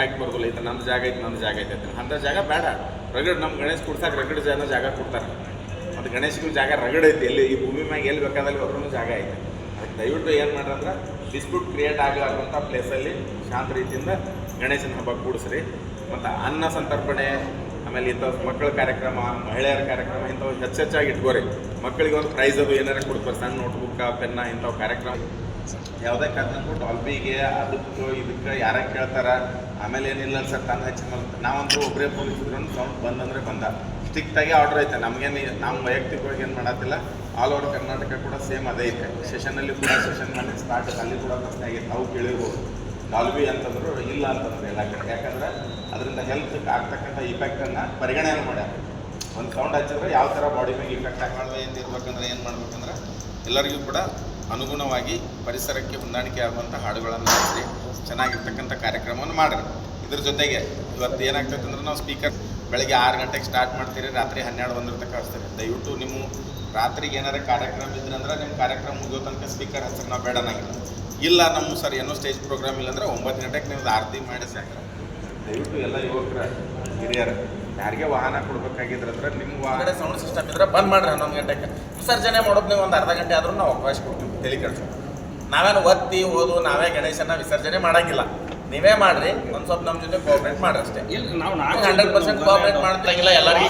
ಹಾಕಿ ಬರ್ಗೋಲ್ಲ ಐತೆ ನಮ್ಮ ಜಾಗ ಐತೆ ನಮ್ಮ ಜಾಗ ಐತೆ ಅಂತ ಅಂಥ ಜಾಗ ಬೇಡ. ರಗಡ್ ನಮ್ಮ ಗಣೇಶ ಕೊಡ್ಸಾಕ ರಗಡ್ ಜನ ಜಾಗ ಕೊಡ್ತಾರೆ. ಮತ್ತು ಗಣೇಶಗೂ ಜಾಗ ರಗಡ್ ಐತಿ. ಎಲ್ಲಿ ಈ ಭೂಮಿ ಮ್ಯಾಗ ಎಲ್ಲಿ ಬೇಕಾದಲ್ಲಿ ಒಬ್ಬರೂ ಜಾಗ ಐತೆ. ಅದಕ್ಕೆ ದಯವಿಟ್ಟು ಏನು ಮಾಡ್ರಂದ್ರೆ ಡಿಸ್ಪ್ಯೂಟ್ ಕ್ರಿಯೇಟ್ ಆಗಲಾರ್ದಂಥ ಪ್ಲೇಸಲ್ಲಿ ಶಾಂತ ರೀತಿಯಿಂದ ಗಣೇಶನ ಹಬ್ಬ ಕೂಡಿಸ್ರಿ. ಮತ್ತು ಅನ್ನ ಸಂತರ್ಪಣೆ ಆಮೇಲೆ ಇಂಥ ಮಕ್ಕಳ ಕಾರ್ಯಕ್ರಮ, ಮಹಿಳೆಯರ ಕಾರ್ಯಕ್ರಮ, ಇಂಥವು ಹೆಚ್ಚೆಚ್ಚಾಗಿ ಇಟ್ಕೋರಿ. ಮಕ್ಕಳಿಗೆ ಒಂದು ಪ್ರೈಸ್ ಅದು ಏನಾರ ಕೊಡ್ತಾರೆ ಸಣ್ಣ ನೋಟ್ಬುಕ್ಕ ಪೆನ್ನ ಇಂಥವು ಕಾರ್ಯಕ್ರಮ. ಯಾವುದೇ ಕಾರಣಕ್ಕೂ ಡಾಲ್ಬಿಗೆ ಅದಕ್ಕೆ, ಇದಕ್ಕೆ ಯಾರ ಕೇಳ್ತಾರೆ, ಆಮೇಲೆ ಏನಿಲ್ಲ ಸರ್ ತಂದು ಹಚ್ಚಿ ಮಲ್ಕ ನಾವಂತೂ ಒಬ್ಬರೇ ಪೊಲೀಸ್ ಇದ್ರು ಸೌಂಡ್ ಬಂದಂದರೆ ಬಂದ. ಸ್ಟ್ರಿಕ್ಟಾಗಿ ಆರ್ಡರ್ ಐತೆ. ನಮಗೇನು ನಾವು ವೈಯಕ್ತಿಕವಾಗಿ ಏನು ಮಾಡತ್ತಿಲ್ಲ ಆಲ್ ಓವರ್ ಕರ್ನಾಟಕ ಕೂಡ ಸೇಮ್ ಅದೇ ಐತೆ. ಸೆಷನಲ್ಲಿ ಕೂಡ ಸೆಷನ್ ಮಾಡಿ ಸ್ಟಾರ್ಟ್ ಅಲ್ಲಿ ಕೂಡ ಪ್ರಶ್ನೆ ಆಗೈತೆ ನಾವು ಕೇಳಿರ್ಬೋದು. ಡಾಲ್ಬಿ ಅಂತಂದ್ರು ಇಲ್ಲ ಅಂತಂದ್ರೆ ಎಲ್ಲ ಕಡೆ. ಯಾಕಂದ್ರೆ ಅದರಿಂದ ಹೆಲ್ತ್ ಆಗ್ತಕ್ಕಂಥ ಇಫೆಕ್ಟನ್ನು ಪರಿಗಣನೆ ಮಾಡ್ಯಾರ. ಒಂದು ಸೌಂಡ್ ಹಚ್ಚಿದ್ರೆ ಯಾವ ಥರ ಬಾಡಿ ಮೇಲೆ ಇಫೆಕ್ಟ್ ಆಗಬಾರ್ದು ಏನು ಇರ್ಬೇಕಂದ್ರೆ ಏನು ಮಾಡ್ಬೇಕಂದ್ರೆ ಎಲ್ಲರಿಗೂ ಕೂಡ ಅನುಗುಣವಾಗಿ ಪರಿಸರಕ್ಕೆ ಹೊಂದಾಣಿಕೆ ಆಗುವಂಥ ಹಾಡುಗಳನ್ನು ಹಚ್ಚಿ ಚೆನ್ನಾಗಿರ್ತಕ್ಕಂಥ ಕಾರ್ಯಕ್ರಮವನ್ನು ಮಾಡ್ರಿ. ಇದ್ರ ಜೊತೆಗೆ ಇವತ್ತು ಏನಾಗ್ತೈತೆ ನಾವು ಸ್ಪೀಕರ್ ಬೆಳಗ್ಗೆ ಆರು ಗಂಟೆಗೆ ಸ್ಟಾರ್ಟ್ ಮಾಡ್ತೀರಿ, ರಾತ್ರಿ ಹನ್ನೆರಡು ಒಂದರ ತನಕ ದಯವಿಟ್ಟು ನಿಮ್ಮ ರಾತ್ರಿಗೆ ಏನಾರ ಕಾರ್ಯಕ್ರಮ ಇದ್ರೆ ಅಂದ್ರೆ ನಿಮ್ಮ ಕಾರ್ಯಕ್ರಮ ಮುಗಿಯೋ ತನಕ ಸ್ಪೀಕರ್ ಹಚ್ಚಿರಿ ನಾವು ಬೇಡ ಅನ್ನಂಗಿಲ್ಲ ಇಲ್ಲ ನಮ್ಮ ಸರ್ ಏನೋ ಸ್ಟೇಜ್ ಪ್ರೋಗ್ರಾಮ್ ಇಲ್ಲ ಅಂದ್ರೆ ಒಂಬತ್ತು ಗಂಟೆಗೆ ನೀವು ಆರತಿ ಮಾಡಿ ಸಾಕ. ದಯವಿಟ್ಟು ಎಲ್ಲ ಯುವಕರ ಹಿರಿಯರ ಯಾರಿಗೆ ವಾಹನ ಕೊಡ್ಬೇಕಾಗಿದ್ರೆ ಅಂದ್ರೆ ನಿಮ್ಮ ವಾಹನ ಸೌಂಡ್ ಸಿಸ್ಟಮ್ ಇದ್ರೆ ಬಂದ್ ಮಾಡ್ರಿ ಹನ್ನೊಂದು ಗಂಟೆಗೆ. ವಿಸರ್ಜನೆ ಮಾಡೋದು ನೀವು ಒಂದು ಅರ್ಧ ಗಂಟೆ ಆದ್ರೂ ನಾವು ಅವಕಾಶ ಕೊಡ್ತೀವಿ ತಲೆ ಕೆಡ್ಸೋ. ನಾವೇನು ಒತ್ತಿ ಓದು ನಾವೇ ಗಣೇಶನ ವಿಸರ್ಜನೆ ಮಾಡಂಗಿಲ್ಲ. ನೀವೇ ಮಾಡ್ರಿ ಒಂದ್ ಸ್ವಲ್ಪ ನಮ್ಮ ಜೊತೆ ಕೋಆಪರೇಟ್ ಮಾಡ್ರಿ ಅಷ್ಟೇ. ಇಲ್ಲ ನಾವು ಹಂಡ್ರೆಡ್ ಪರ್ಸೆಂಟ್ ಕೋಆಪರೇಟ್ ಮಾಡ್ತಿಲ್ಲ ಎಲ್ಲರಿಗೂ